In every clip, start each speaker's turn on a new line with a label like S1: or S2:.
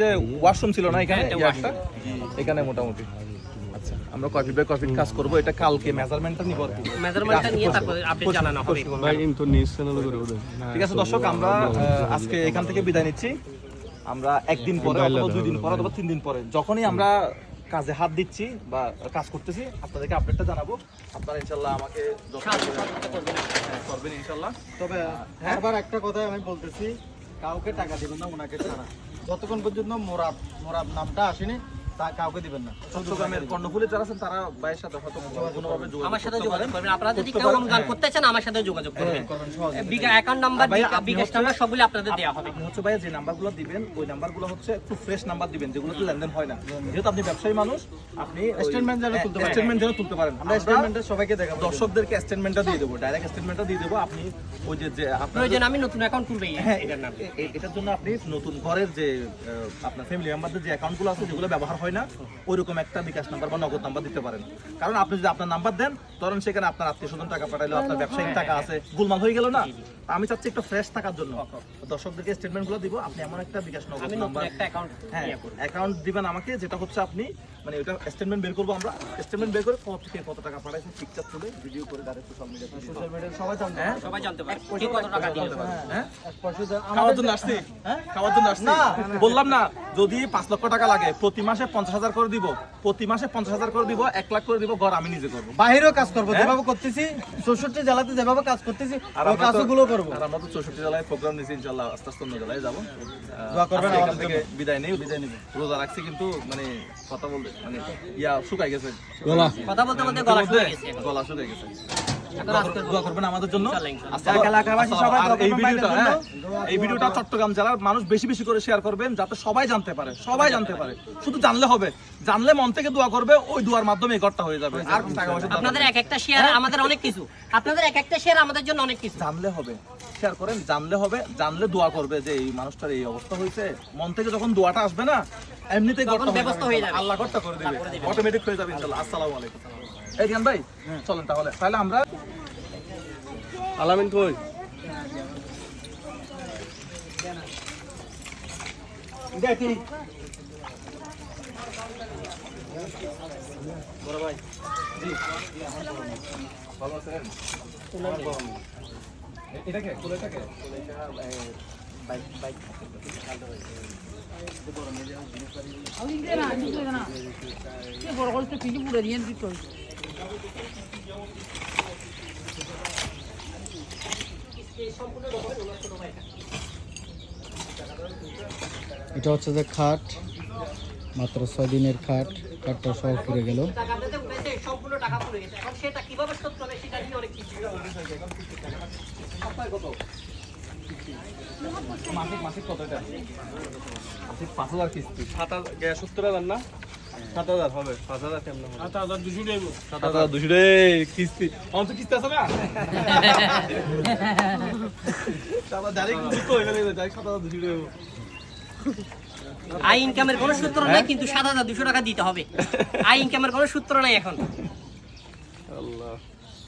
S1: যে ওয়াশরুম ছিল না এখানে
S2: হ্যাঁ,
S1: এখানে মোটামুটি। আচ্ছা আমরা কফি বাই কফি কাজ করব। এটা কালকে মেজারমেন্টটা নিব
S2: মেজারমেন্টটা নিয়ে তারপরে আপডেট জানানো হবে।
S3: ভাই কিন্তু নিউজ চ্যানেল করে ওদের।
S1: ঠিক আছে দর্শক আমরা আজকে এখান থেকে বিদায় নিচ্ছি। আমরা একদিন পরে অথবা দুই দিন পরে অথবা তিন দিন পরে যখনই আমরা কাজে হাত দিচ্ছি বা কাজ করতেছি আপনাদেরকে আপডেটটা জানাব। আপনারা ইনশাল্লাহ আমাকে হ্যাঁ, করবেন ইনশাল্লাহ।
S4: তবে বারবার একটা কথা আমি বলতেছি। কাউকে টাকা দিবেন না ওনাকে ছাড়া। যতক্ষণ পর্যন্ত মোরাদ মোরাদ নামটা আসেনি কাউকে দিবেন না।
S1: চট্টগ্রামের কর্ণফুলি যারা আছেন তারা ভাইয়ের সাথে হয়তো কোনোভাবে যোগাযোগ
S2: আমার সাথে যোগাযোগ করবেন। আপনারা যদি কেউ অনুদান
S1: হ্যাঁ।
S2: করতে চান আমার সাথে যোগাযোগ করবেন।
S4: করবেন সহজে
S2: অ্যাকাউন্ট নাম্বার বিকাশ নাম্বার সবগুলো আপনাদের দেওয়া হবে।
S1: আপনি হচ্ছে ভাইয়া যে নাম্বারগুলো দিবেন ওই নাম্বারগুলো হচ্ছে একটু ফ্রেশ নাম্বার দিবেন যেগুলোতে লেনদেন হয় না। যেহেতু আপনি ব্যবসায়ী মানুষ আপনি
S4: Statement যেন তুলতে পারেন।
S1: স্টেটমেন্ট যেন তুলতে পারেন।
S4: আমরা স্টেটমেন্টে সবাইকে দেখাবো।
S1: দর্শকদেরকে স্টেটমেন্টটা দিয়ে দেবো ডাইরেক্ট স্টেটমেন্টটা দিয়ে দেবো। আপনি ওই যে যে আপনার
S2: প্রয়োজন আমি নতুন অ্যাকাউন্ট খুলবে
S1: হ্যাঁ
S2: এটার নাম।
S1: এটার জন্য আপনি নতুন ঘরের যে আপনার ফ্যামিলি মেম্বারদের যে অ্যাকাউন্টগুলো আছে যেগুলো ব্যবহার হয় না ওইরকম একটা বিকাশ নাম্বার বা নগদ নাম্বার দিতে পারেন। কারণ আপনি যদি আপনার নাম্বার দেন ধরেন সেখানে আপনার আত্মীয় স্বজন টাকা পাঠাইলো আপনার ব্যবসায়িক টাকা আছে গুলমাল হয়ে গেল না? আমি চাচ্ছি একটু ফ্রেশ থাকার জন্য। দর্শকদেরকে স্টেটমেন্টগুলো দিব আপনি এমন একটা বিকাশ নগদ নাম্বার হ্যাঁ অ্যাকাউন্ট দিবেন আমাকে যেটা হচ্ছে আপনি মানে ওটা স্টেটমেন্ট বের করব আমরা। স্টেটমেন্ট বের করে কত থেকে কত টাকা পাঠাইছে পিকচার তুলে ভিডিও করে ডাইরেক্ট সোশ্যাল মিডিয়াতে
S4: সোশ্যাল মিডিয়ায় সবাই জানতে
S1: হ্যাঁ?
S2: সবাই জানতে পারে কত টাকা
S1: হ্যাঁ?
S4: এক পয়সা দেন।
S1: খাওয়ার জন্য আসছি? খাওয়ার জন্য আসছি? বললাম না। যদি পাঁচ লক্ষ টাকা লাগে প্রতি মাসে পঞ্চাশ হাজার করে দিব। প্রতি মাসে পঞ্চাশ হাজার করে দিব এক লাখ করে দিব ঘর আমি নিজে করব।
S4: বাহিরেও কাজ করব যেভাবে করতেছি চৌষট্টি জেলাতে যেভাবে কাজ করতেছি কাজগুলো করব।
S1: আর আমরা তো চৌষট্টি জেলায় প্রোগ্রাম নিয়েছি ইনশাল্লাহ আস্তে আস্তে অন্য জেলায় যাব।
S4: দোয়া করবেন
S1: এখান থেকে বিদায় নেই বিদায় নিব। রোজা রাখছি কিন্তু মানে কথা বলতে মানে ইয়া শুকাই গেছে।
S2: কথা বলতে বলতে গলা শুকিয়ে গেছে।
S1: গলা শুকাই গেছে। দোয়া করবেন আমাদের জন্য। এই ভিডিওটা হ্যাঁ, এই ভিডিওটা চট্টগ্রাম জেলার মানুষ বেশি বেশি করে শেয়ার করবেন যাতে সবাই জানতে পারে সবাই জানতে পারে। শুধু জানলে হবে জানলে মন থেকে দোয়া করবে ওই দোয়ার মাধ্যমে ঘরটা হয়ে যাবে। আর
S2: আপনাদের এক একটা শেয়ার আমাদের অনেক কিছু। আপনাদের এক একটা শেয়ার আমাদের জন্য অনেক কিছু।
S1: জানলে হবে শেয়ার করেন জানলে হবে জানলে দোয়া করবে যে এই মানুষটার এই অবস্থা হয়েছে। মন থেকে যখন দোয়াটা আসবে না এমনিতেই
S2: ব্যবস্থা হয়ে যাবে।
S1: আল্লাহ ঘরটা করে দেবে
S2: করে দেবে।
S1: অটোমেটিক হয়ে যাবে ইনশাআল্লাহ। আসসালামু আলাইকুম। এই রিয়ান ভাই চলেন তাহলে। তাহলে আমরা
S3: আলামিন কই
S4: দেখি।
S1: ভালো আছেন? এটাকে কোলেটাকে বাইক বাইক
S5: এটা হচ্ছে যে খাট মাত্র ছয় দিনের খাট খাটটা সহ পুড়ে গেল
S2: টাকা আপনাদের উঠেছে, সম্পূর্ণ টাকা হচ্ছে যে খাট মাত্র ছয় দিনের খাট সেটা নিয়ে অনেক কিছু
S1: মাসিক মাসিক কত এটা? মাসিক পাঁচ হাজার কিস্তি।
S3: সাত হাজার গ্যাস সত্তর হাজার না? সাত হাজার হবে পাঁচ হাজার কেমন হবে?
S1: সাত হাজার দুশো রে কিস্তি আমার তো কিস্তি। আছে না? তারপর ডাইরেক্ট ডাইরেক্ট সাত হাজার দুশো রে
S2: আই ইনকামের কোনো সূত্র নাই কিন্তু সাত হাজার দুশো টাকা দিতে হবে। আই ইনকামের কোনো সূত্র নাই এখন।
S1: আল্লাহ।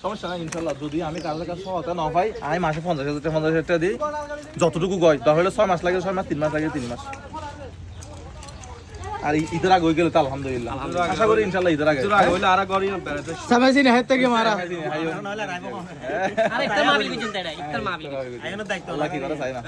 S1: সমস্যা নাই ইনশাল্লাহ যদি আমি কাজের কাজ সহায়তা না পাই আমি মাসে পঞ্চাশ হাজার টাকা পঞ্চাশ হাজার টাকা দিই। যতটুকু গয় তাহলে ছয় মাস লাগে ছয় মাস তিন মাস লাগে তিন মাস। আর ঈদের আগে হয়ে গেলে তো আলহামদুলিল্লাহ। আশা করি ইনশাল্লাহ ঈদের আগে।
S3: হইলে আর বেড়াতে
S5: সামাজি না হাত থেকে মারা।
S2: আর মাহবিল কি চিন্তা এটা ইফতার মাহবিল
S1: আল্লাহ কি করে চাই
S3: না।